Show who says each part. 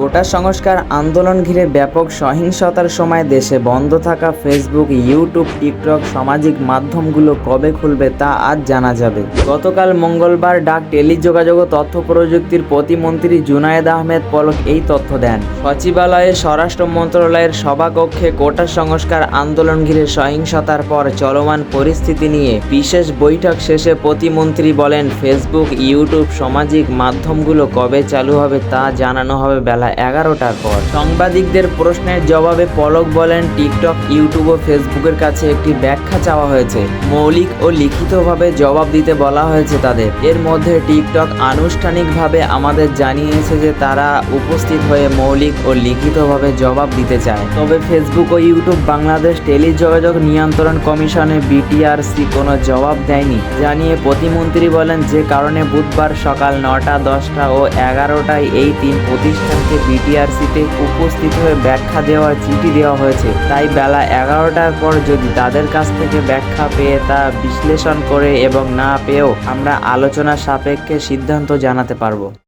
Speaker 1: কোটা সংস্কার আন্দোলন ঘিরে ব্যাপক সহিংসতার সময় দেশে বন্ধ থাকা ফেসবুক ইউটিউব টিকটক সামাজিক মাধ্যমগুলো কবে খুলবে তা আজ জানা যাবে। গতকাল মঙ্গলবার ডাক টেলিযোগাযোগ ও তথ্য প্রযুক্তির প্রতিমন্ত্রী জুনায়েদ আহমেদ পলক এই তথ্য দেন। সচিবালয়ে স্বরাষ্ট্র মন্ত্রণালয়ের সভাকক্ষে কোটা সংস্কার আন্দোলন ঘিরে সহিংসতার পর চলমান পরিস্থিতি নিয়ে বিশেষ বৈঠক শেষে প্রতিমন্ত্রী বলেন ফেসবুক ইউটিউব সামাজিক মাধ্যমগুলো কবে চালু হবে তা জানানো হবে বেলা এগারোটার পর। সাংবাদিকদের প্রশ্নের জবাবে পলক বলেন, টিকটক, ইউটিউব ও ফেসবুকের কাছে একটি ব্যাখ্যা চাওয়া হয়েছে। মৌলিক ও লিখিতভাবে জবাব দিতে বলা হয়েছে তাদের। এর মধ্যে টিকটক আনুষ্ঠানিকভাবে আমাদের জানিয়েছে যে তারা উপস্থিত হয়ে মৌলিক ও লিখিতভাবে জবাব দিতে চায়। তবে ফেসবুক ও ইউটিউব বাংলাদেশ টেলিযোগাযোগ নিয়ন্ত্রণ কমিশনে বিটিআরসি কোনো জবাব দেয়নি। জানিয়ে প্রতিমন্ত্রী বলেন, যে কারণে বুধবার সকাল নটা, দশটা ও এগারোটায় এই তিন প্রতিষ্ঠানকে বিটিআরসিতে উপস্থিত হয়ে ব্যাখ্যা দেওয়ার চিঠি দেওয়া হয়েছে। তাই বেলা এগারোটার পর যদি তাদের কাছ থেকে ব্যাখ্যা পেয়ে তা বিশ্লেষণ করে এবং না পেয়েও আমরা আলোচনা সাপেক্ষে সিদ্ধান্ত জানাতে পারব।